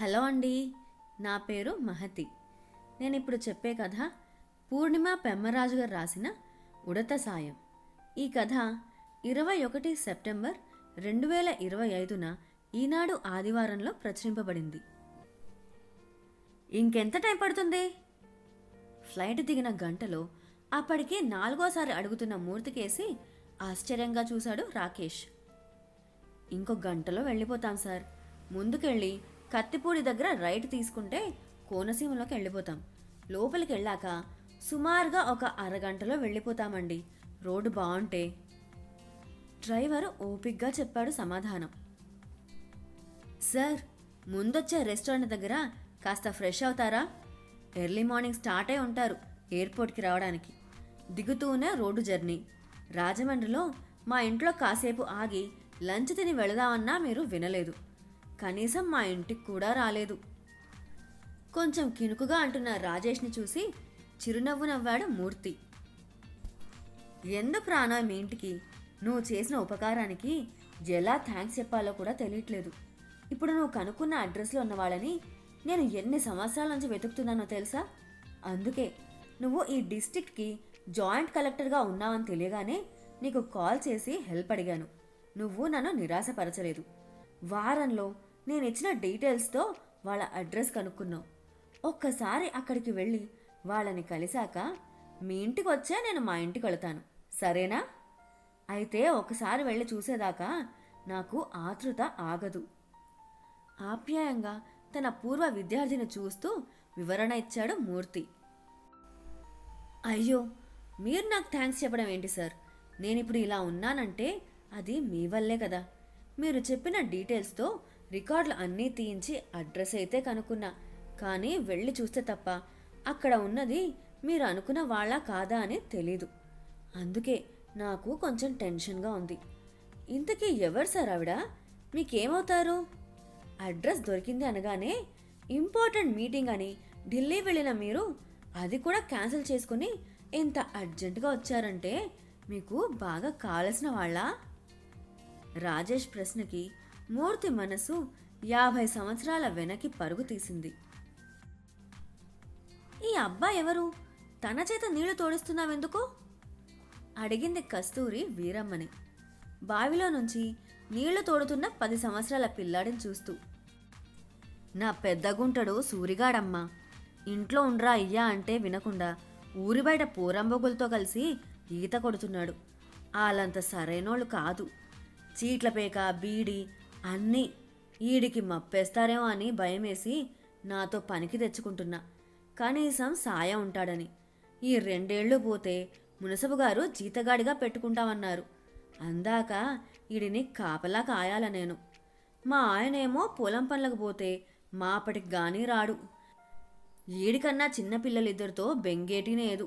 Hello అండి నా పేరు మహతి. నేను ఇప్పుడు చెప్పే కథ పూర్ణిమ పెమ్మరాజు గారు రాసిన ఉడత సాయం. ఈ కథ ఇరవై ఒకటి సెప్టెంబర్ రెండు వేల ఇరవై ఐదున ఈనాడు ఆదివారంలో ప్రచురింపబడింది. ఇంకెంత టైం పడుతుంది? ఫ్లైట్ దిగిన గంటలో అప్పటికే నాలుగోసారి అడుగుతున్న మూర్తికేసి ఆశ్చర్యంగా చూశాడు రాకేష్. ఇంకో గంటలో వెళ్ళిపోతాం సార్. ముందుకెళ్ళి కత్తిపూడి దగ్గర రైట్ తీసుకుంటే కోనసీమలోకి వెళ్ళిపోతాం. లోపలికి వెళ్ళాక సుమారుగా ఒక అరగంటలో వెళ్ళిపోతామండి. రోడ్డు బాగుంటే. డ్రైవర్ ఓపిగ్గా చెప్పాడు సమాధానం. సార్ ముందొచ్చే రెస్టారెంట్ దగ్గర కాస్త ఫ్రెష్ అవుతారా? ఎర్లీ మార్నింగ్ స్టార్ట్ అయి ఉంటారు ఎయిర్పోర్ట్కి రావడానికి. దిగుతూనే రోడ్డు జర్నీ. రాజమండ్రిలో మా ఇంట్లో కాసేపు ఆగి లంచ్ తిని వెళదామన్నా మీరు వినలేదు. కనీసం మా ఇంటికి కూడా రాలేదు. కొంచెం కినుకుగా అంటున్న రాజేష్ని చూసి చిరునవ్వు నవ్వాడు మూర్తి. ఎందుకు రానా మీ ఇంటికి? నువ్వు చేసిన ఉపకారానికి ఎలా థ్యాంక్స్ చెప్పాలో కూడా తెలియట్లేదు. ఇప్పుడు నువ్వు కనుక్కున్న అడ్రస్లో ఉన్న వాళ్ళని నేను ఎన్ని సంవత్సరాల నుంచి వెతుకుతున్నానో తెలుసా? అందుకే నువ్వు ఈ డిస్టిక్కి జాయింట్ కలెక్టర్గా ఉన్నావని తెలియగానే నీకు కాల్ చేసి హెల్ప్ అడిగాను. నువ్వు నన్ను నిరాశపరచలేదు. వారంలో నేను ఇచ్చిన డీటెయిల్స్తో వాళ్ళ అడ్రస్ కనుక్కున్నావు ఒక్కసారి అక్కడికి వెళ్ళి వాళ్ళని కలిశాక మీ ఇంటికి వచ్చే నేను మా ఇంటికి వెళతాను. సరేనా? అయితే ఒకసారి వెళ్ళి చూసేదాకా నాకు ఆతృత ఆగదు. ఆప్యాయంగా తన పూర్వ విద్యార్థిని చూస్తూ వివరణ ఇచ్చాడు మూర్తి. అయ్యో మీరు నాకు థ్యాంక్స్ చెప్పడం ఏంటి సార్? నేను ఇప్పుడు ఇలా ఉన్నానంటే అది మీ వల్లే కదా. మీరు చెప్పిన డీటెయిల్స్తో రికార్డులు అన్నీ తీయించి అడ్రస్ అయితే కనుక్కున్నా. కానీ వెళ్ళి చూస్తే తప్ప అక్కడ ఉన్నది మీరు అనుకున్న వాళ్ళ కాదా అని తెలీదు. అందుకే నాకు కొంచెం టెన్షన్గా ఉంది. ఇంతకీ ఎవరు సార్ ఆవిడ? మీకేమవుతారు? అడ్రస్ దొరికింది అనగానే ఇంపార్టెంట్ మీటింగ్ అని ఢిల్లీ వెళ్ళిన మీరు అది కూడా క్యాన్సిల్ చేసుకుని ఇంత అర్జెంటుగా వచ్చారంటే మీకు బాగా కావలసిన వాళ్ళ? రాజేష్ ప్రశ్నకి మూర్తి మనసు యాభై సంవత్సరాల వెనక్కి పరుగు తీసింది. ఈ అబ్బాయి ఎవరు? తన చేత నీళ్ళు తోడిస్తున్నావెందుకు? అడిగింది కస్తూరి వీరమ్మని. బావిలో నుంచి నీళ్ళు తోడుతున్న పది సంవత్సరాల పిల్లాడిని చూస్తూ. నా పెద్దగుంటడు సూరిగాడమ్మా ఇంట్లో ఉండ్రా అయ్యా అంటే వినకుండా ఊరి బయట పూరంబొగులతో కలిసి ఈత కొడుతున్నాడు. వాళ్ళంత సరైనోళ్ళు కాదు. చీట్ల పేక బీడి అన్నీ ఈడికి మప్పేస్తారేమో అని భయమేసి నాతో పనికి తెచ్చుకుంటున్నా. కనీసం సాయం ఉంటాడని. ఈ రెండేళ్ళు పోతే మునసబు గారు జీతగాడిగా పెట్టుకుంటామన్నారు. అందాక ఈడిని కాపలా కాయాల నేను. మా ఆయనేమో పొలం పనులకు పోతే మాపటికి గాని రాడు. ఈడికన్నా చిన్నపిల్లలిద్దరితో బెంగేటినేదు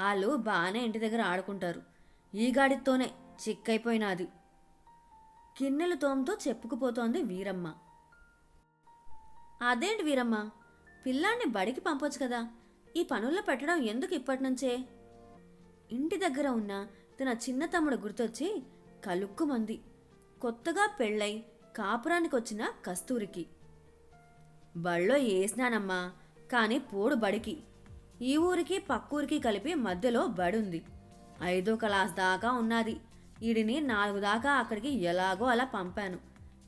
వాళ్ళు బాగానే ఇంటి దగ్గర ఆడుకుంటారు. ఈ గాడితోనే చిక్కైపోయినాది. కిన్నెలు తోమతో చెప్పుకుపోతోంది వీరమ్మ. అదేంటి వీరమ్మ? పిల్లాన్ని బడికి పంపొచ్చు కదా. ఈ పనుల్లో పెట్టడం ఎందుకు ఇప్పటి నుంచే ఇంటి దగ్గర ఉన్న తన చిన్న తమ్ముడు గుర్తొచ్చి కలుక్కుమంది. కొత్తగా పెళ్ళై కాపురానికి వచ్చిన కస్తూరికి. బళ్ళో వేసినానమ్మా కానీ పోడు బడికి. ఈ ఊరికి పక్కూరికి కలిపి మధ్యలో బడుంది. ఐదో క్లాస్ దాకా ఉన్నది. ఈడిని నాలుగు దాకా అక్కడికి ఎలాగో అలా పంపాను.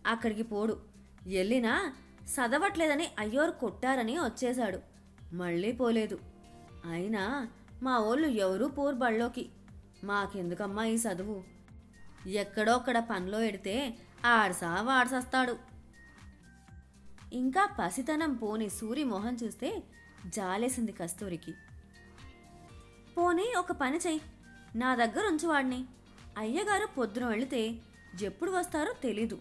అక్కడికి పోడు. వెళ్ళినా చదవట్లేదని అయ్యోరు కొట్టారని వచ్చేశాడు. మళ్ళీ పోలేదు. అయినా మా ఓళ్ళు ఎవరూ పోరు బళ్ళోకి మాకెందుకమ్మా ఈ చదువు ఎక్కడోక్కడ పనిలో ఎడితే ఆడసా వాడసస్తాడు. ఇంకా పసితనం పోని సూరి మొహం చూస్తే జాలేసింది కస్తూరికి. పోనీ ఒక పని చెయ్యి నా దగ్గర ఉంచువాడిని అయ్యగారు పొద్దున వెళితే ఎప్పుడు వస్తారో తెలీదు.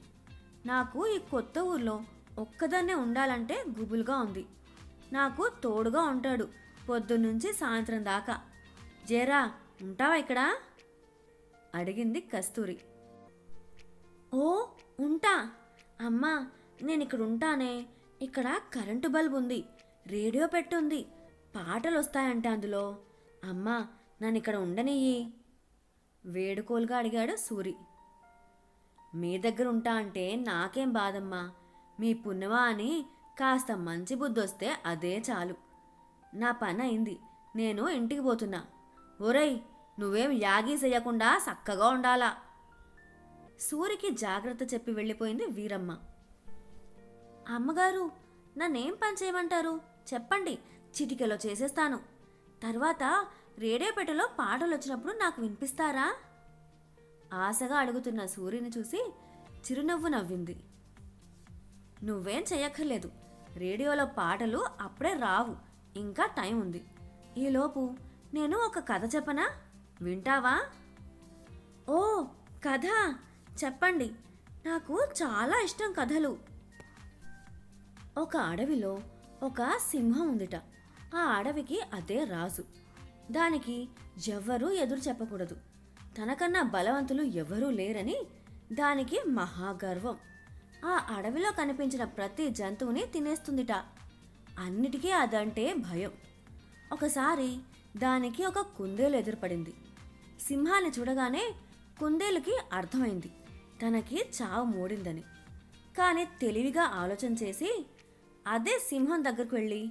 నాకు ఈ కొత్త ఊర్లో ఒక్కదాన్నే ఉండాలంటే గుబులుగా ఉంది. నాకు తోడుగా ఉంటాడు పొద్దున్నుంచి సాయంత్రం దాకా. జేరా ఉంటావా ఇక్కడ అడిగింది కస్తూరి. ఓ ఉంటా. అమ్మా నేను ఇక్కడ ఉంటానే. ఇక్కడ కరెంటు బల్బ్ ఉంది. రేడియో పెట్టుంది. పాటలు వస్తాయంటే అందులో. అమ్మా నన్ను ఇక్కడ ఉండనియ్యి. వేడుకోలుగా అడిగాడు సూరి. మీ దగ్గర ఉంటా అంటే నాకేం బాధమ్మా? మీ పున్నమా అని కాస్త మంచి బుద్ధొస్తే అదే చాలు. నా పని అయింది నేను ఇంటికి పోతున్నా. ఒరేయ్ నువ్వేం యాగీ చెయ్యకుండా చక్కగా ఉండాలా సూరికి జాగ్రత్త చెప్పి వెళ్ళిపోయింది వీరమ్మ. అమ్మగారు నన్నేం పని చేయమంటారు? చెప్పండి చిటికెలో చేసేస్తాను. తర్వాత రేడియోపేటలో పాటలు వచ్చినప్పుడు నాకు వినిపిస్తారా? ఆశగా అడుగుతున్న సూర్యుని చూసి చిరునవ్వు నవ్వింది. నువ్వేం చెయ్యక్కర్లేదు. రేడియోలో పాటలు అప్పుడే రావు. ఇంకా టైం ఉంది. ఈలోపు నేను ఒక కథ చెప్పనా? వింటావా? ఓ కథ. చెప్పండి. నాకు చాలా ఇష్టం కథలు. ఒక అడవిలో ఒక సింహం ఉందిట. ఆ అడవికి అదే రాజు. దానికి ఎవ్వరూ ఎదురు చెప్పకూడదు. తనకన్నా బలవంతులు ఎవరూ లేరని దానికి మహాగర్వం. ఆ అడవిలో కనిపించిన ప్రతి జంతువుని తినేస్తుందిట. అన్నిటికీ అదంటే భయం. ఒకసారి దానికి ఒక కుందేలు ఎదురుపడింది. సింహాన్ని చూడగానే కుందేలుకి అర్థమైంది. తనకి చావు మూడిందని. కానీ తెలివిగా ఆలోచన చేసి అదే సింహం దగ్గరకు వెళ్ళి.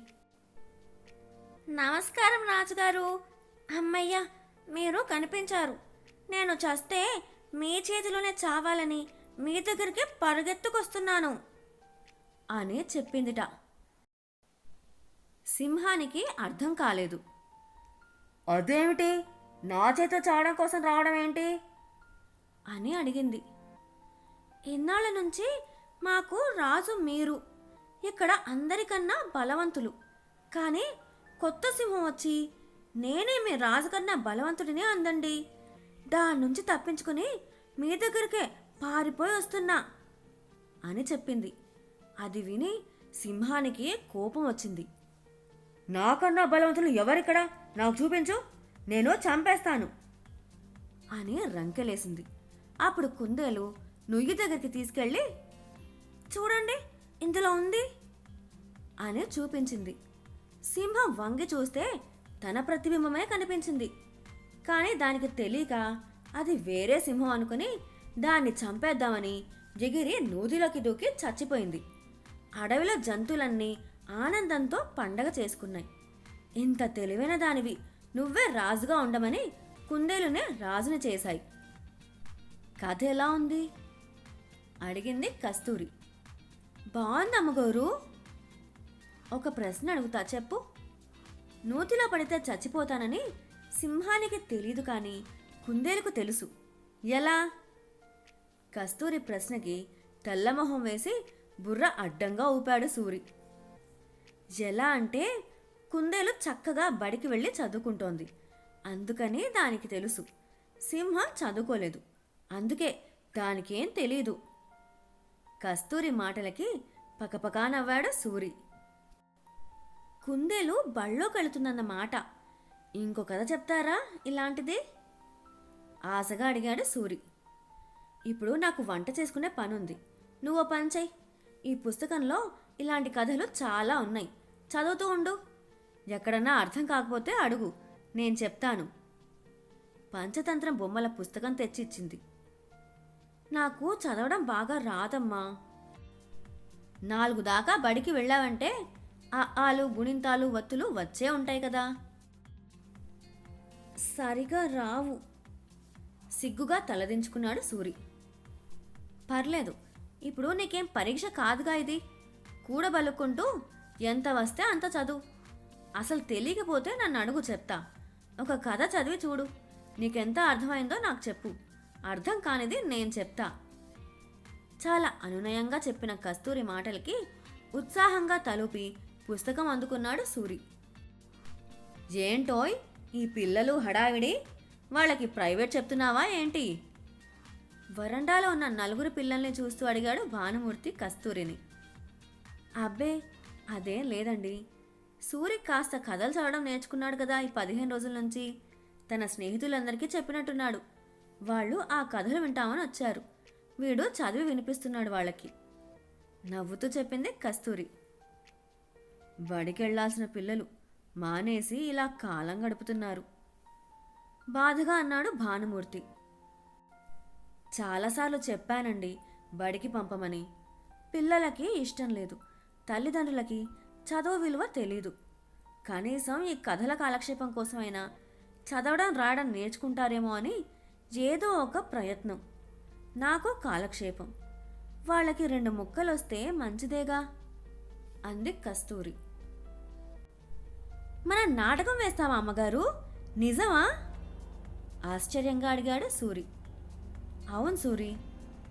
నమస్కారం రాజుగారు. అమ్మయ్య మీరు కనిపించారు. నేను చస్తే మీ చేతిలోనే చావాలని మీ దగ్గరికి పరుగెత్తుకొస్తున్నాను అని చెప్పిందిట. సింహానికి అర్థం కాలేదు. అదేమిటి? నా చేత చావడం కోసం రావడం ఏంటి? అని అడిగింది. ఇన్నాళ్ళ నుంచి మాకు రాజు మీరు. ఇక్కడ అందరికన్నా బలవంతులు. కానీ కొత్త సింహం వచ్చి నేనే మీ రాజు కన్నా బలవంతుడినే అందండి. దాని నుంచి తప్పించుకుని మీ దగ్గరికే పారిపోయి వస్తున్నా అని చెప్పింది. అది విని సింహానికి కోపం వచ్చింది. నాకన్నా బలవంతులు ఎవరిక్కడ? నాకు చూపించు. నేను చంపేస్తాను. అని రంకెలేసింది. అప్పుడు కుందేలు నుయ్యి దగ్గరికి తీసుకెళ్ళి చూడండి ఇందులో ఉంది అని చూపించింది. సింహం వంగి చూస్తే తన ప్రతిబింబమే కనిపించింది. కానీ దానికి తెలియక అది వేరే సింహం అనుకుని దాన్ని చంపేద్దామని ఎగిరి నూదిలోకి దూకి చచ్చిపోయింది. అడవిలో జంతువులన్నీ ఆనందంతో పండగ చేసుకున్నాయి. ఇంత తెలివైన దానివి నువ్వే రాజుగా ఉండమని కుందేలునే రాజుని చేశాయి. కథ ఎలా ఉంది? అడిగింది కస్తూరి. బాగుంది అమ్మగారు ఒక ప్రశ్న అడుగుతా చెప్పు. నూతిలో పడితే చచ్చిపోతానని సింహానికి తెలీదు కానీ కుందేలుకు తెలుసు. ఎలా? కస్తూరి ప్రశ్నకి తెల్లమొహం వేసి బుర్ర అడ్డంగా ఊపాడు సూరి. ఎలా అంటే కుందేలు చక్కగా బడికి వెళ్ళి చదువుకుంటోంది. అందుకని దానికి తెలుసు. సింహం చదువుకోలేదు. అందుకే దానికేం తెలీదు. కస్తూరి మాటలకి పకపకా నవ్వాడు సూరి. కుందేలు బళ్ళోకి కలుతుందన్నమాట ఇంకో కథ చెప్తారా ఇలాంటిది? ఆశగా అడిగాడు సూరి. ఇప్పుడు నాకు వంట చేసుకునే పని ఉంది నువ్వు పని చెయ్యి ఈ పుస్తకంలో ఇలాంటి కథలు చాలా ఉన్నాయి. చదువుతూ ఉండు. ఎక్కడన్నా అర్థం కాకపోతే అడుగు. నేను చెప్తాను. పంచతంత్రం బొమ్మల పుస్తకం తెచ్చిచ్చింది. నాకు చదవడం బాగా రాదమ్మా. నాలుగు దాకా బడికి వెళ్ళావంటే ఆ ఆలు గుణింతాలు వత్తులు వచ్చే ఉంటాయి కదా. సరిగా రావు. సిగ్గుగా తలదించుకున్నాడు సూరి. పర్లేదు ఇప్పుడు నీకేం పరీక్ష కాదుగా ఇది. కూడబలుక్కుంటూ ఎంత వస్తే అంత చదువు. అసలు తెలియకపోతే నన్ను అడుగు చెప్తా. ఒక కథ చదివి చూడు. నీకెంత అర్థమైందో నాకు చెప్పు. అర్థం కానిది నేను చెప్తా. చాలా అనునయంగా చెప్పిన కస్తూరి మాటలకి ఉత్సాహంగా తలుపి పుస్తకం అందుకున్నాడు సూరి. ఏంటోయ్ ఈ పిల్లలు హడావిడి? వాళ్ళకి ప్రైవేట్ చెప్తున్నావా ఏంటి? వరండాలో ఉన్న నలుగురు పిల్లల్ని చూస్తూ అడిగాడు భానుమూర్తి కస్తూరిని. అబ్బే అదేం లేదండి. సూరి కాస్త కథలు చదవడం నేర్చుకున్నాడు కదా ఈ పదిహేను రోజుల నుంచి. తన స్నేహితులందరికీ చెప్పినట్టున్నాడు. వాళ్ళు ఆ కథలు వింటామని వచ్చారు. వీడు చదివి వినిపిస్తున్నాడు వాళ్ళకి. నవ్వుతూ చెప్పింది కస్తూరి. బడికెళ్ళాల్సిన పిల్లలు మానేసి ఇలా కాలం గడుపుతున్నారు. బాధగా అన్నాడు భానుమూర్తి. చాలాసార్లు చెప్పానండి బడికి పంపమని. పిల్లలకి ఇష్టం లేదు. తల్లిదండ్రులకి చదువు విలువ తెలీదు. కనీసం ఈ కథల కాలక్షేపం కోసమైనా చదవడం రాయడం నేర్చుకుంటారేమో అని ఏదో ఒక ప్రయత్నం. నాకు కాలక్షేపం. వాళ్ళకి రెండు ముక్కలు వస్తే మంచిదేగా? అంది కస్తూరి. మన నాటకం వేస్తావా అమ్మగారు? నిజమా? ఆశ్చర్యంగా అడిగాడు సూరి. అవును సూరి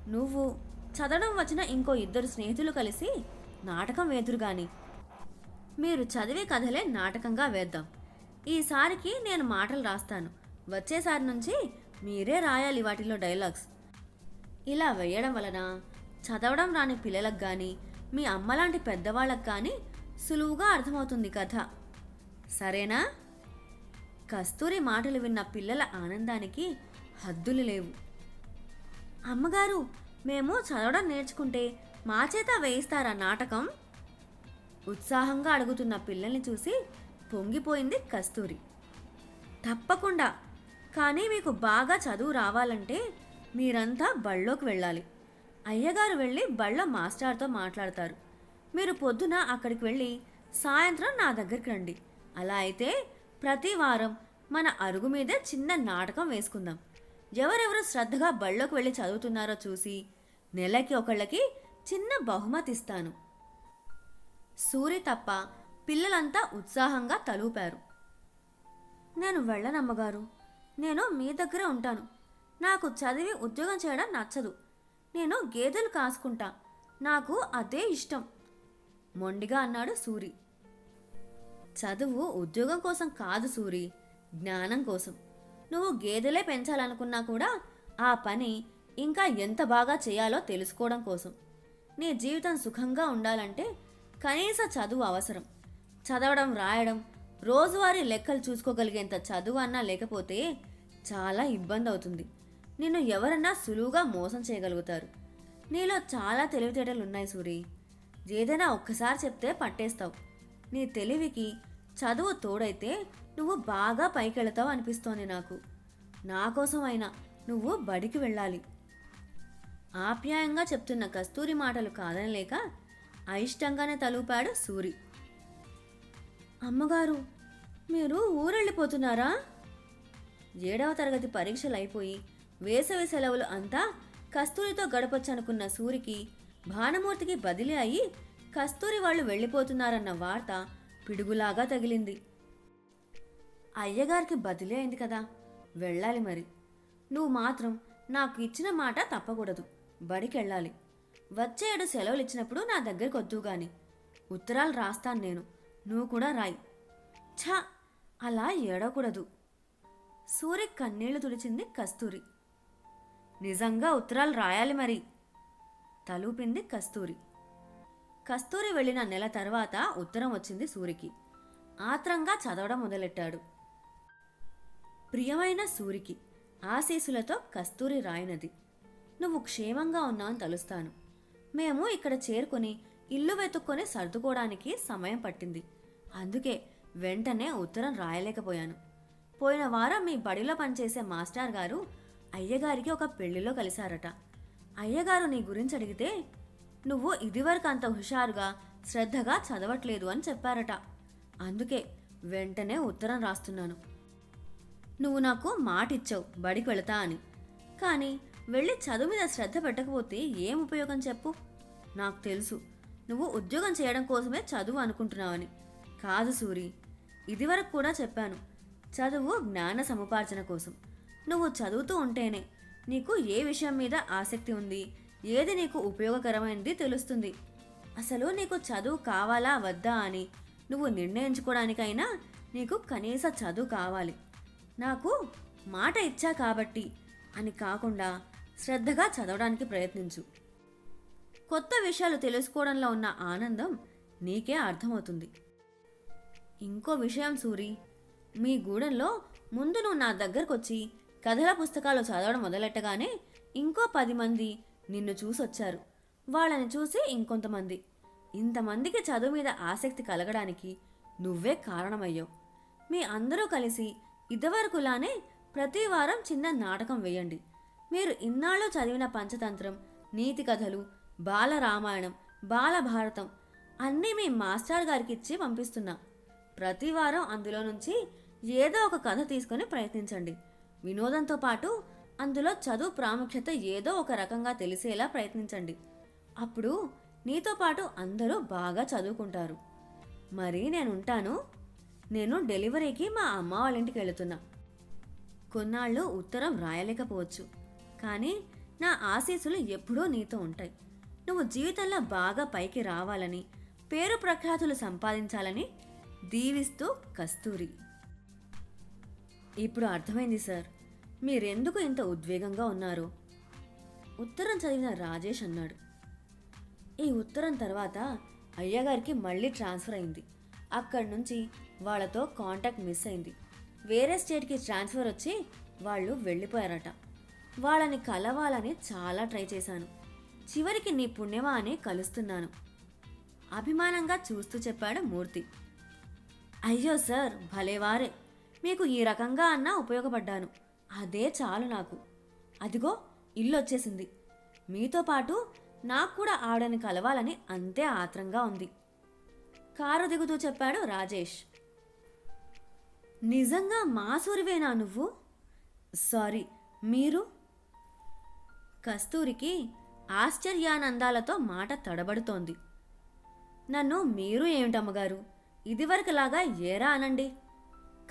నువ్వు చదవడం వచ్చిన ఇంకో ఇద్దరు స్నేహితులు కలిసి నాటకం వేదురు గాని. మీరు చదివే కథలే నాటకంగా వేద్దాం. ఈసారికి నేను మాటలు రాస్తాను. వచ్చేసారి నుంచి మీరే రాయాలి వాటిలో డైలాగ్స్. ఇలా వేయడం వలన చదవడం రాని పిల్లలకు కానీ మీ అమ్మలాంటి పెద్దవాళ్ళకు కానీ సులువుగా అర్థమవుతుంది కథ. సరేనా? కస్తూరి మాటలు విన్న పిల్లల ఆనందానికి హద్దులు లేవు. అమ్మగారు మేము చదవడం నేర్చుకుంటే మా చేత వేయిస్తారా నాటకం? ఉత్సాహంగా అడుగుతున్న పిల్లల్ని చూసి పొంగిపోయింది కస్తూరి. తప్పకుండా కానీ మీకు బాగా చదువు రావాలంటే మీరంతా బళ్ళోకి వెళ్ళాలి. అయ్యగారు వెళ్ళి బళ్ళ మాస్టర్తో మాట్లాడతారు. మీరు పొద్దున అక్కడికి వెళ్ళి సాయంత్రం నా దగ్గరికి రండి. అలా అయితే ప్రతి వారం మన అరుగు మీద చిన్న నాటకం వేసుకుందాం. ఎవరెవరు శ్రద్ధగా బళ్ళోకి వెళ్ళి చదువుతున్నారో చూసి నెలకి ఒకళ్ళకి చిన్న బహుమతి ఇస్తాను. సూరి తప్ప పిల్లలంతా ఉత్సాహంగా తలూపారు. నేను వెళ్ళనమ్మగారు నేను మీ దగ్గరే ఉంటాను. నాకు చదివి ఉద్యోగం చేయడం నచ్చదు. నేను గేదెలు కాసుకుంటా. నాకు అదే ఇష్టం. మొండిగా అన్నాడు సూరి. చదువు ఉద్యోగం కోసం కాదు సూరి జ్ఞానం కోసం. నువ్వు గేదెలే పెంచాలనుకున్నా కూడా ఆ పని ఇంకా ఎంత బాగా చేయాలో తెలుసుకోవడం కోసం. నీ జీవితం సుఖంగా ఉండాలంటే కనీస చదువు అవసరం. చదవడం రాయడం రోజువారీ లెక్కలు చూసుకోగలిగేంత చదువు అన్నా లేకపోతే చాలా ఇబ్బంది అవుతుంది నిన్ను ఎవరన్నా సులువుగా మోసం చేయగలుగుతారు. నీలో చాలా తెలివితేటలు ఉన్నాయి సూరి. ఏదైనా ఒక్కసారి చెప్తే పట్టేస్తావు. నీ తెలివికి చదువు తోడైతే నువ్వు బాగా పైకెళతావు అనిపిస్తోంది నాకు. నా కోసం అయినా నువ్వు బడికి వెళ్ళాలి. ఆప్యాయంగా చెప్తున్న కస్తూరి మాటలు కాదనలేక అయిష్టంగానే తలూపాడు సూరి. అమ్మగారు మీరు ఊరెళ్ళిపోతున్నారా? ఏడవ తరగతి పరీక్షలు అయిపోయి వేసవి సెలవులు అంతా కస్తూరితో గడపొచ్చనుకున్న సూరికి భానుమూర్తికి బదిలీ అయ్యి కస్తూరి వాళ్ళు వెళ్ళిపోతున్నారన్న వార్త పిడుగులాగా తగిలింది. అయ్యగారికి బదిలీ అయింది కదా వెళ్ళాలి మరి. నువ్వు మాత్రం నాకు ఇచ్చిన మాట తప్పకూడదు బడికెళ్ళాలి. వచ్చే ఏడు సెలవులు ఇచ్చినప్పుడు నా దగ్గరికి వద్దు గాని ఉత్తరాలు రాస్తాను నేను నువ్వు కూడా రాయి. ఛా అలా ఏడవకూడదు. సూర్య కన్నీళ్ళు తుడిచింది కస్తూరి. నిజంగా ఉత్తరాలు రాయాలి మరి తలూపింది కస్తూరి. కస్తూరి వెళ్ళిన నెల తర్వాత ఉత్తరం వచ్చింది సూరికి. ఆత్రంగా చదవడం మొదలెట్టాడు. ప్రియమైన సూరికి ఆశీసులతో కస్తూరి రాయినది. నువ్వు క్షేమంగా ఉన్నావని తలుస్తాను. మేము ఇక్కడ చేరుకొని ఇల్లు వెతుక్కొని సర్దుకోవడానికి సమయం పట్టింది. అందుకే వెంటనే ఉత్తరం రాయలేకపోయాను. పోయిన వారం మీ బడిలో పనిచేసే మాస్టర్ గారు అయ్యగారికి ఒక పెళ్ళిలో కలిశారట. అయ్యగారు నీ గురించి అడిగితే నువ్వు ఇదివరకు అంత హుషారుగా శ్రద్ధగా చదవట్లేదు అని చెప్పారట. అందుకే వెంటనే ఉత్తరం రాస్తున్నాను. నువ్వు నాకు మాట ఇచ్చావు బడికి వెళతా అని. కానీ వెళ్ళి చదువు మీద శ్రద్ధ పెట్టకపోతే ఏం ఉపయోగం చెప్పు? నాకు తెలుసు నువ్వు ఉద్యోగం చేయడం కోసమే చదువు అనుకుంటున్నావని. కాదు సూరి ఇదివరకు కూడా చెప్పాను చదువు జ్ఞాన సముపార్జన కోసం. నువ్వు చదువుతూ ఉంటేనే నీకు ఏ విషయం మీద ఆసక్తి ఉంది ఏది నీకు ఉపయోగకరమైనది తెలుస్తుంది. అసలు నీకు చదువు కావాలా వద్దా అని నువ్వు నిర్ణయించుకోవడానికైనా నీకు కనీస చదువు కావాలి. నాకు మాట ఇచ్చా కాబట్టి అని కాకుండా శ్రద్ధగా చదవడానికి ప్రయత్నించు. కొత్త విషయాలు తెలుసుకోవడంలో ఉన్న ఆనందం నీకే అర్థమవుతుంది. ఇంకో విషయం సూరి మీ గూడెంలో ముందు నువ్వు నా దగ్గరకు వచ్చి కథల పుస్తకాలు చదవడం మొదలెట్టగానే ఇంకో పది మంది నిన్ను చూసొచ్చారు. వాళ్ళని చూసి ఇంకొంతమంది. ఇంతమందికి చదువు మీద ఆసక్తి కలగడానికి నువ్వే కారణమయ్యావు. మీ అందరూ కలిసి ఇదివరకులానే ప్రతి వారం చిన్న నాటకం వేయండి. మీరు ఇన్నాళ్ళు చదివిన పంచతంత్రం నీతి కథలు బాల రామాయణం బాలభారతం అన్నీ మీ మాస్టర్ గారికి ఇచ్చి పంపిస్తున్నా. ప్రతి వారం అందులో నుంచి ఏదో ఒక కథ తీసుకొని ప్రయత్నించండి. వినోదంతో పాటు అందులో చదువు ప్రాముఖ్యత ఏదో ఒక రకంగా తెలిసేలా ప్రయత్నించండి. అప్పుడు నీతో పాటు అందరూ బాగా చదువుకుంటారు. మరి నేను ఉంటాను నేను డెలివరీకి మా అమ్మ వాళ్ళ ఇంటికి వెళుతున్నా. కొన్నాళ్ళు ఉత్తరం రాయలేకపోవచ్చు. కానీ నా ఆశీస్సులు ఎప్పుడూ నీతో ఉంటాయి. నువ్వు జీవితంలో బాగా పైకి రావాలని పేరు ప్రఖ్యాతులు సంపాదించాలని దీవిస్తూ కస్తూరి. ఇప్పుడు అర్థమైంది సార్. మీరెందుకు ఇంత ఉద్వేగంగా ఉన్నారు? ఉత్తరం చదివిన రాజేష్ అన్నాడు. ఈ ఉత్తరం తర్వాత అయ్యగారికి మళ్ళీ ట్రాన్స్ఫర్ అయింది. అక్కడి నుంచి వాళ్ళతో కాంటాక్ట్ మిస్ అయింది. వేరే స్టేట్కి ట్రాన్స్ఫర్ వచ్చి వాళ్ళు వెళ్ళిపోయారట. వాళ్ళని కలవాలని చాలా ట్రై చేశాను. చివరికి నీ పుణ్యమా అని కలుస్తున్నాను. అభిమానంగా చూస్తూ చెప్పాడు మూర్తి. అయ్యో సార్ భలేవారే. మీకు ఈ రకంగా అన్నా ఉపయోగపడ్డాను. అదే చాలు నాకు. అదిగో ఇల్లు వచ్చేసింది మీతో పాటు నాకు కూడా ఆవిడని కలవాలని అంతే ఆత్రంగా ఉంది. కారు దిగుతూ చెప్పాడు రాజేష్. నిజంగా మా సూరివేనా నువ్వు? సారీ మీరు? కస్తూరికి ఆశ్చర్యానందాలతో మాట తడబడుతోంది. నన్ను మీరు ఏమిటమ్మగారు? ఇదివరకులాగా ఏరా అనండి.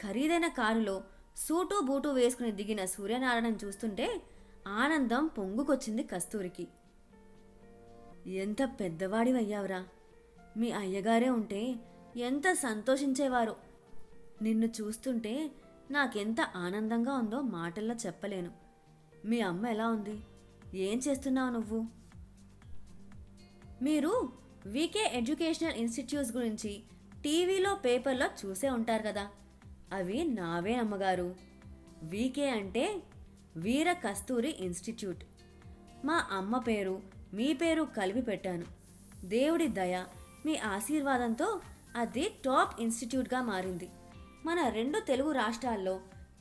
ఖరీదైన కారులో సూటు బూటు వేసుకుని దిగిన సూర్యనారాయణ చూస్తుంటే ఆనందం పొంగుకొచ్చింది కస్తూరికి. ఎంత పెద్దవాడివయ్యావురా. మీ అయ్యగారే ఉంటే ఎంత సంతోషించేవారు. నిన్ను చూస్తుంటే నాకెంత ఆనందంగా ఉందో మాటల్లో చెప్పలేను. మీ అమ్మ ఎలా ఉంది? ఏం చేస్తున్నావు నువ్వు? మీరు వీకే ఎడ్యుకేషనల్ ఇన్స్టిట్యూట్స్ గురించి టీవీలో పేపర్లో చూసే ఉంటారు కదా. అవి నావే అమ్మగారు. వీకే అంటే వీర కస్తూరి ఇన్స్టిట్యూట్. మా అమ్మ పేరు మీ పేరు కలిపి పెట్టాను. దేవుడి దయ మీ ఆశీర్వాదంతో అది టాప్ ఇన్స్టిట్యూట్గా మారింది. మన రెండు తెలుగు రాష్ట్రాల్లో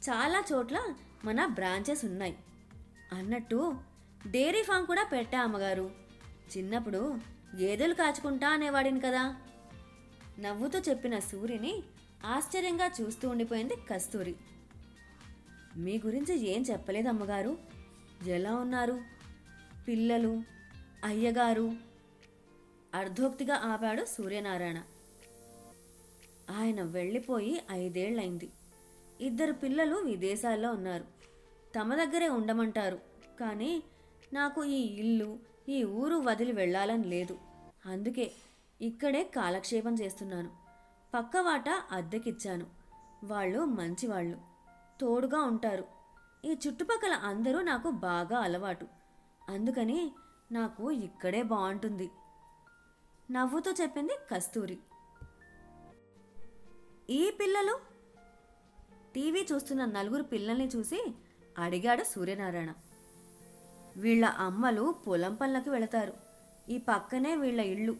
చాలా చోట్ల మన బ్రాంచెస్ ఉన్నాయి. అన్నట్టు డైరీ ఫామ్ కూడా పెట్టా అమ్మగారు. చిన్నప్పుడు గేదెలు కాచుకుంటా అనేవాడిని కదా. నవ్వుతూ చెప్పిన సూర్యని ఆశ్చర్యంగా చూస్తూ ఉండిపోయింది కస్తూరి. మీ గురించి ఏం చెప్పలేదు అమ్మగారు? ఎలా ఉన్నారు? పిల్లలు? అయ్యగారు? అర్ధోక్తిగా ఆపాడు సూర్యనారాయణ. ఆయన వెళ్ళిపోయి ఐదేళ్ళైంది ఇద్దరు పిల్లలు విదేశాల్లో ఉన్నారు. తమ దగ్గరే ఉండమంటారు. కానీ నాకు ఈ ఇల్లు ఈ ఊరు వదిలి వెళ్ళాలని లేదు. అందుకే ఇక్కడే కాలక్షేపం చేస్తున్నాను. పక్కవాట అద్దెకిచ్చాను. వాళ్ళు మంచివాళ్ళు. తోడుగా ఉంటారు. ఈ చుట్టుపక్కల అందరూ నాకు బాగా అలవాటు. అందుకని నాకు ఇక్కడే బాగుంటుంది నవ్వుతో చెప్పింది కస్తూరి. ఈ పిల్లలు? టీవీ చూస్తున్న నలుగురు పిల్లల్ని చూసి అడిగాడు సూర్యనారాయణ. వీళ్ళ అమ్మలు పొలం పనులకు వెళతారు. ఈ పక్కనే వీళ్ళ ఇళ్ళు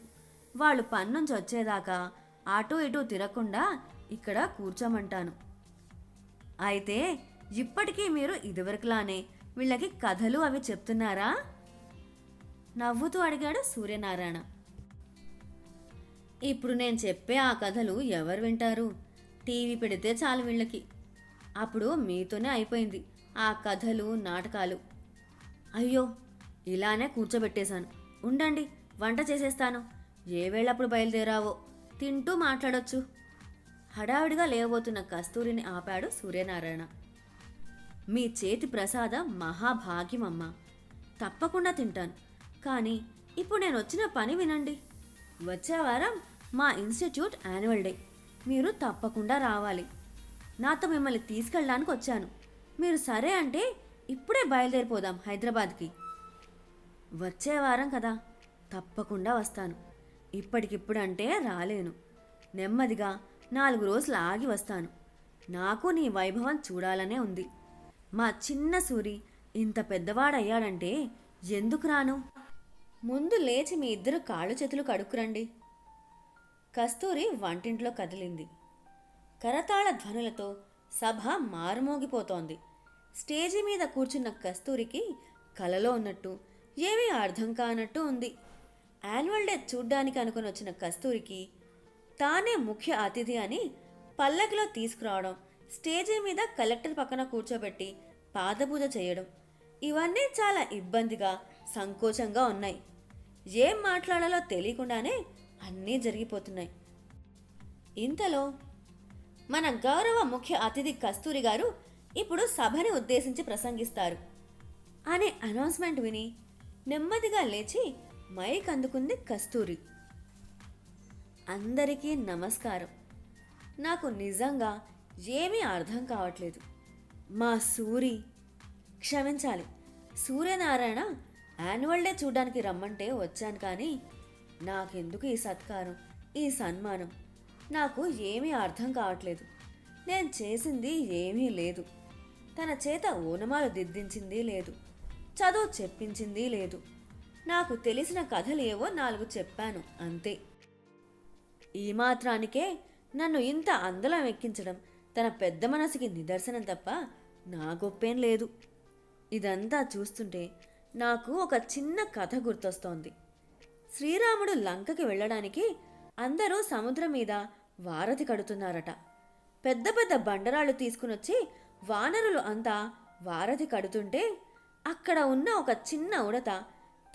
వాళ్ళు పన్నుంచి వచ్చేదాకా అటు ఇటు తిరగకుండా ఇక్కడ కూర్చోమంటాను. అయితే ఇప్పటికీ మీరు ఇదివరకులానే వీళ్ళకి కథలు అవి చెప్తున్నారా? నవ్వుతూ అడిగాడు సూర్యనారాయణ. ఇప్పుడు నేను చెప్పే ఆ కథలు ఎవరు వింటారు? టీవీ పెడితే చాలు వీళ్ళకి. అప్పుడు మీతోనే అయిపోయింది ఆ కథలు నాటకాలు. అయ్యో ఇలానే కూర్చోబెట్టేశాను. ఉండండి వంట చేసేస్తాను. ఏ వేళప్పుడు బయలుదేరావో? తింటూ మాట్లాడొచ్చు. హడావిడిగా లేవబోతున్న కస్తూరిని ఆపాడు సూర్యనారాయణ. మీ చేతి ప్రసాదం మహాభాగ్యమమ్మ. తప్పకుండా తింటాను. కానీ ఇప్పుడు నేను వచ్చిన పని వినండి. వచ్చే వారం మా ఇన్స్టిట్యూట్ యాన్యువల్ డే. మీరు తప్పకుండా రావాలి. నాతో మిమ్మల్ని తీసుకెళ్ళడానికి వచ్చాను. మీరు సరే అంటే ఇప్పుడే బయలుదేరిపోదాం హైదరాబాద్కి. వచ్చే వారం కదా. తప్పకుండా వస్తాను. ఇప్పటికిప్పుడు అంటే రాలేను. నెమ్మదిగా నాలుగు రోజులు ఆగి వస్తాను. నాకు నీ వైభవం చూడాలనే ఉంది. మా చిన్న సూరి ఇంత పెద్దవాడయ్యాడంటే ఎందుకు రాను? ముందు లేచి మీ ఇద్దరు కాళ్ళు చేతులు కడుక్కురండి. కస్తూరి వంటింట్లో కదిలింది. కరతాళ ధ్వనులతో సభ మారుమోగిపోతోంది. స్టేజి మీద కూర్చున్న కస్తూరికి కలలో ఉన్నట్టు ఏమీ అర్థం కానట్టు ఉంది. యాన్యువల్ డే చూడ్డానికి అనుకుని వచ్చిన కస్తూరికి తానే ముఖ్య అతిథి అని పల్లకిలో తీసుకురావడం స్టేజీ మీద కలెక్టర్ పక్కన కూర్చోబెట్టి పాదపూజ చేయడం ఇవన్నీ చాలా ఇబ్బందిగా సంకోచంగా ఉన్నాయి. ఏం మాట్లాడాలో తెలియకుండానే అన్నీ జరిగిపోతున్నాయి. ఇంతలో మన గౌరవ ముఖ్య అతిథి కస్తూరి గారు ఇప్పుడు సభని ఉద్దేశించి ప్రసంగిస్తారు. అనే అనౌన్స్మెంట్ విని నెమ్మదిగా లేచి మైక్ అందుకుంది కస్తూరి. అందరికీ నమస్కారం. నాకు నిజంగా ఏమీ అర్థం కావట్లేదు. మా సూరి క్షమించాలి. సూర్యనారాయణ యాన్యువల్ డే చూడడానికి రమ్మంటే వచ్చాను కానీ నాకెందుకు ఈ సత్కారం ఈ సన్మానం? నాకు ఏమీ అర్థం కావట్లేదు. నేను చేసింది ఏమీ లేదు. తన చేత ఓనమాలు దిద్దించింది లేదు. చదువు చెప్పించింది లేదు. నాకు తెలిసిన కథలు ఏవో నాలుగు చెప్పాను అంతే. ఈ మాత్రానికే నన్ను ఇంత అందలం ఎక్కించడం తన పెద్ద మనసుకి నిదర్శనం తప్ప నా గొప్పేం లేదు. ఇదంతా చూస్తుంటే నాకు ఒక చిన్న కథ గుర్తొస్తోంది. శ్రీరాముడు లంకకి వెళ్ళడానికి అందరూ సముద్రం మీద వారధి కడుతున్నారట. పెద్ద పెద్ద బండరాళ్ళు తీసుకునొచ్చి వానరులు అంతా వారధి కడుతుంటే అక్కడ ఉన్న ఒక చిన్న ఉడత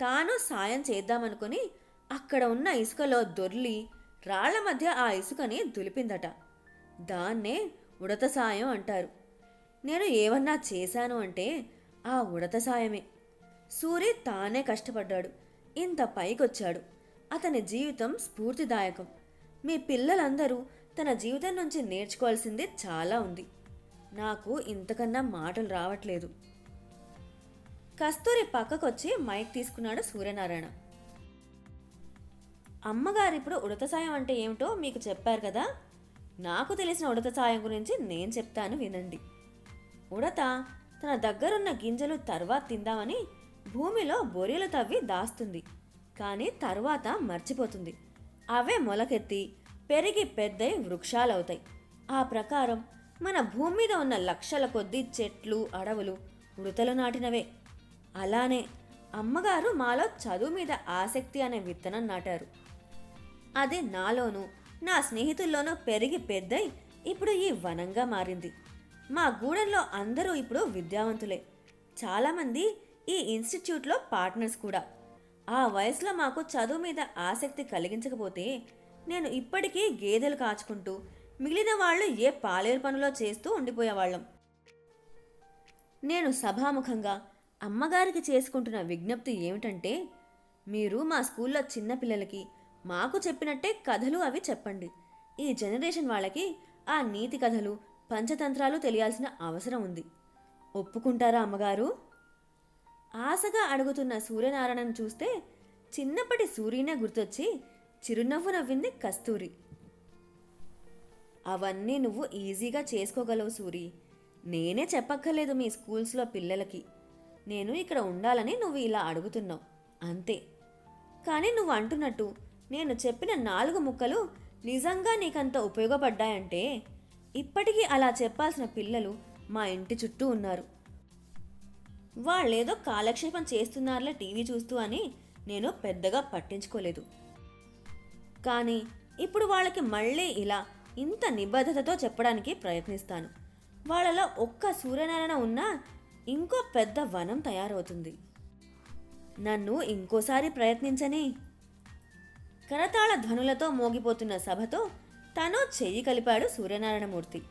తాను సాయం చేద్దామనుకుని అక్కడ ఉన్న ఇసుకలో దొర్లి రాళ్ళ మధ్య ఆ ఇసుకని దులిపిందట. దాన్నే ఉడత సాయం అంటారు. నేను ఏమన్నా చేశాను అంటే ఆ ఉడత సాయమే. సూరి తానే కష్టపడ్డాడు. ఇంత పైకొచ్చాడు. అతని జీవితం స్ఫూర్తిదాయకం. మీ పిల్లలందరూ తన జీవితం నుంచి నేర్చుకోవాల్సింది చాలా ఉంది. నాకు ఇంతకన్నా మాటలు రావట్లేదు. కస్తూరి పక్కకొచ్చి మైక్ తీసుకున్నాడు సూర్యనారాయణ. అమ్మగారు ఇప్పుడు ఉడత సాయం అంటే ఏమిటో మీకు చెప్పారు కదా? నాకు తెలిసిన ఉడత సాయం గురించి నేను చెప్తాను వినండి. ఉడత తన దగ్గరున్న గింజలు తర్వాత తిందామని భూమిలో బొరియలు తవ్వి దాస్తుంది. కానీ తర్వాత మర్చిపోతుంది. అవే మొలకెత్తి పెరిగి పెద్దయి వృక్షాలవుతాయి. ఆ ప్రకారం మన భూమి మీద ఉన్న లక్షల కొద్దీ చెట్లు అడవులు ఉడతలు నాటినవే. అలానే అమ్మగారు మాలో చదువు మీద ఆసక్తి అనే విత్తనం నాటారు. అది నాలోనూ నా స్నేహితుల్లోనూ పెరిగి పెద్దై ఇప్పుడు ఈ వనంగా మారింది. మా గూడెంలో అందరూ ఇప్పుడు విద్యావంతులే. చాలామంది ఈ ఇన్స్టిట్యూట్లో పార్ట్నర్స్ కూడా. ఆ వయసులో మాకు చదువు మీద ఆసక్తి కలిగించకపోతే నేను ఇప్పటికీ గేదెలు కాచుకుంటూ మిగిలిన వాళ్ళు ఏ పాలేరు పనులో చేస్తూ ఉండిపోయేవాళ్ళం. నేను సభాముఖంగా అమ్మగారికి చేసుకుంటున్న విజ్ఞప్తి ఏమిటంటే మీరు మా స్కూల్లో చిన్నపిల్లలకి మాకు చెప్పినట్టే కథలు అవి చెప్పండి. ఈ జనరేషన్ వాళ్ళకి ఆ నీతి కథలు పంచతంత్రాలు తెలియాల్సిన అవసరం ఉంది. ఒప్పుకుంటారా అమ్మగారు? ఆశగా అడుగుతున్న సూర్యనారాయణను చూస్తే చిన్నప్పటి సూర్యనే గుర్తొచ్చి చిరునవ్వు నవ్వింది కస్తూరి. అవన్నీ నువ్వు ఈజీగా చేసుకోగలవు సూరి. నేనే చెప్పక్కర్లేదు మీ స్కూల్స్లో పిల్లలకి. నేను ఇక్కడ ఉండాలని నువ్వు ఇలా అడుగుతున్నావు. అంతే. కానీ నువ్వు అంటున్నట్టు నేను చెప్పిన నాలుగు ముక్కలు నిజంగా నీకంత ఉపయోగపడ్డాయంటే ఇప్పటికీ అలా చెప్పాల్సిన పిల్లలు మా ఇంటి చుట్టూ ఉన్నారు. వాళ్ళేదో కాలక్షేపం చేస్తున్నారులే టీవీ చూస్తూ అని నేను పెద్దగా పట్టించుకోలేదు. కానీ ఇప్పుడు వాళ్ళకి మళ్ళీ ఇలా ఇంత నిబద్ధతతో చెప్పడానికి ప్రయత్నిస్తాను. వాళ్ళలో ఒక్క సూర్యనారాయణ ఉన్నా ఇంకో పెద్ద వనం తయారవుతుంది. నన్ను ఇంకోసారి ప్రయత్నించని. కరతాళ ధ్వనులతో మోగిపోతున్న సభతో తను చెయ్యి కలిపాడు సూర్యనారాయణమూర్తి.